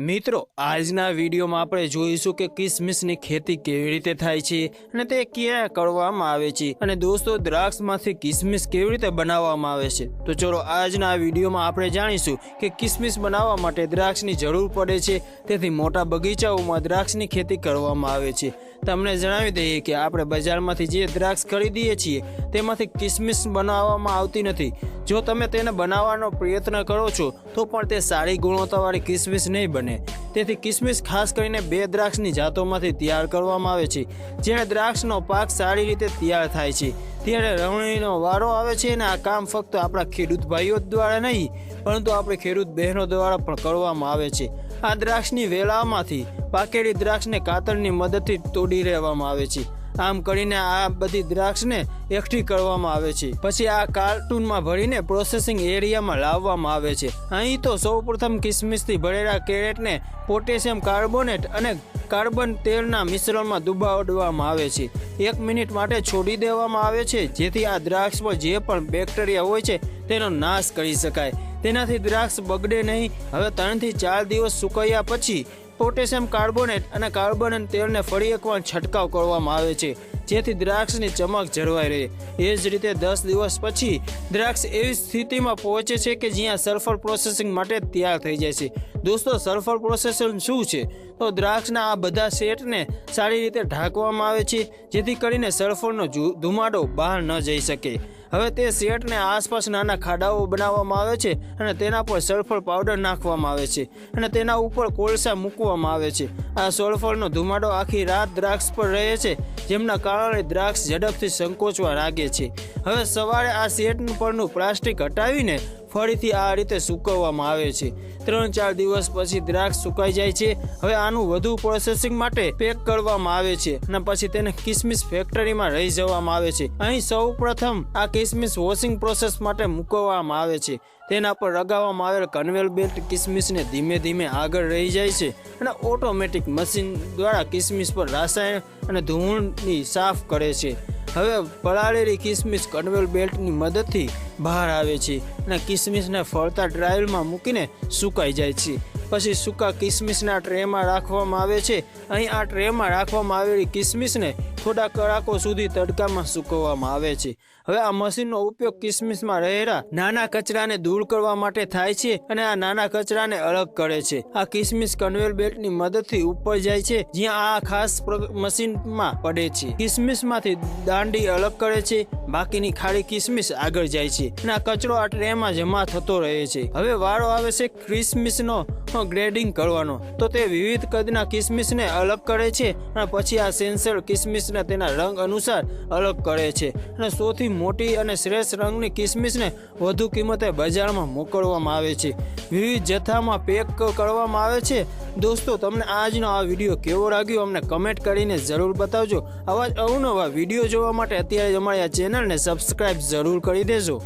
મિત્રો, આજના વિડીયોમાં આપણે જોઈશું કે કિસમિસની ખેતી કેવી રીતે થાય છે અને તે ક્યાં કરવામાં આવે છે. અને દોસ્તો, દ્રાક્ષમાંથી કિસમિસ કેવી રીતે બનાવવામાં આવે છે. તો ચલો, આજના વિડીયોમાં આપણે જાણીશું કે કિસમિસ બનાવવા માટે દ્રાક્ષની જરૂર પડે છે. તેથી મોટા બગીચાઓમાં દ્રાક્ષની ખેતી કરવામાં આવે છે. તમને જણાવી દઈએ કે આપણે બજારમાંથી જે દ્રાક્ષ ખરીદીએ છીએ, તેમાંથી કિસમિસ બનાવવામાં આવતી નથી. જો તમે તેને બનાવવાનો પ્રયત્ન કરો છો, તો પણ તે સારી ગુણવત્તાવાળી કિસમિસ નહીં બને. તેથી કિસમિસ ખાસ કરીને બે દ્રાક્ષની જાતોમાંથી તૈયાર કરવામાં આવે છે જ્યારે દ્રાક્ષનો પાક સારી રીતે તૈયાર થાય છે. ત્યારે રવણીનો વારો આવે છે અને આ કામ ફક્ત આપણા ખેડૂત ભાઈઓ દ્વારા નહીં, પરંતુ આપણે ખેડૂત બહેનો દ્વારા પણ કરવામાં આવે છે. આ દ્રાક્ષની વેલામાંથી પાકેલી દ્રાક્ષને કાતરની મદદથી તોડી રહેવામાં આવે છે. આમ કરીને આ બધી દ્રાક્ષને એકઠી કરવામાં આવે છે. પછી આ કાર્ટૂનમાં ભરીને પ્રોસેસિંગ એરિયામાં લાવવામાં આવે છે. અહીં તો સૌપ્રથમ કિસમિસથી ભરેલા કેરેટને પોટેશિયમ કાર્બોનેટ અને કાર્બન તેલના મિશ્રણમાં દુબાવવામાં આવે છે. એક મિનિટ માટે છોડી દેવામાં આવે છે, જેથી આ દ્રાક્ષ પર જે પણ બેક્ટેરિયા હોય છે, તેનો નાશ કરી શકાય. તેનાથી દ્રાક્ષ બગડે નહીં. હવે ત્રણથી ચાર દિવસ સુકાયા પછી પોટેશિયમ કાર્બોનેટ અને કાર્બન તેલને ફરી એકવાર છંટકાવ કરવામાં આવે છે, જેથી દ્રાક્ષની ચમક જળવાઈ રહે. એ જ રીતે દસ દિવસ પછી દ્રાક્ષ એવી સ્થિતિમાં પહોંચે છે કે જ્યાં સલ્ફર પ્રોસેસિંગ માટે તૈયાર થઈ જાય છે. દોસ્તો, સલ્ફર પ્રોસેસિંગ શું છે? તો દ્રાક્ષના આ બધા સેટને સારી રીતે ઢાંકવામાં આવે છે, જેથી કરીને સલ્ફરનો ધુમાડો બહાર ન જઈ શકે. હવે તે શેટને આસપાસ નાના ખાડાઓ બનાવવામાં આવે છે અને તેના પર સલ્ફર પાવડર નાખવામાં આવે છે અને તેના ઉપર કોલસા મૂકવામાં આવે છે. આ સલ્ફરનો ધુમાડો આખી રાત દ્રાક્ષ પર રહે છે, જેમના કારણે દ્રાક્ષ ઝડપથી સંકોચવા લાગે છે. હવે સવારે આ શેટ પરનું પ્લાસ્ટિક હટાવીને ફરીથી આ રીતે સૂકવવામાં આવે છે. ત્રણ ચાર દિવસ પછી દ્રાક્ષ સુકાઈ જાય છે. હવે આનું વધુ પ્રોસેસિંગ માટે પેક કરવામાં આવે છે અને પછી તેને કિસમિસ ફેક્ટરીમાં રહી જવામાં આવે છે. અહીં સૌ પ્રથમ આ કિસમિસ વોશિંગ પ્રોસેસ માટે મૂકવામાં આવે છે. તેના પર લગાવવામાં આવેલ કન્વેલ બેલ્ટ કિસમિસને ધીમે ધીમે આગળ રહી જાય છે અને ઓટોમેટિક મશીન દ્વારા કિસમિસ પર રાસાયણ અને ધૂળની સાફ કરે છે. હવે પલાળેલી કિસમિસ કન્વેલ બેલ્ટની મદદથી બહાર આવે છે અને કિસમિસને ફળતા ડ્રાયલમાં મૂકીને સુકાઈ જાય છે. પછી સૂકા કિસમિસના ટ્રેમાં રાખવામાં આવે છે. અહીં આ ટ્રેમાં રાખવામાં આવેલી કિસમિસને થોડા કલાકો સુધી તડકામાં સૂકવવામાં આવે છે. હવે આ મશીનનો ઉપયોગ કિસમિસમાં રહેલા નાના કચરાને દૂર કરવા માટે થાય છે અને આ નાના કચરાને અલગ કરે છે. આ કિસમિસ કન્વેલ બેલ્ટની મદદથી ઉપર જાય છે, જ્યાં આ ખાસ મશીનમાં પડે છે. કિસમિસમાંથી દાંડી અલગ કરે છે બાકીની ખાડી કિસમિસ આગળ જાય છે અને આ કચરો આ ટ્રેમાં જમા થતો રહે છે. હવે વારો આવે છે ક્રિસમિસનો ગ્રેડિંગ કરવાનો. તો તે વિવિધ કદના કિસમિસને અલગ કરે છે અને પછી આ સેન્સર કિસમિસને તેના રંગ અનુસાર અલગ કરે છે. અને સૌથી મોટી અને શ્રેષ્ઠ રંગની કિસમિસને વધુ કિંમતે બજારમાં મોકલવામાં આવે છે. વિવિધ જથ્થામાં પેક કરવામાં આવે છે દોસ્તો, તમને આજનો આ વીડિયો કેવો લાગ્યો અમને કમેન્ટ કરીને જરૂર બતાવજો. આવા જ અવનવા વીડિયો જોવા માટે અત્યારે અમારી આ ચેનલને સબસ્ક્રાઇબ જરૂર કરી દેજો.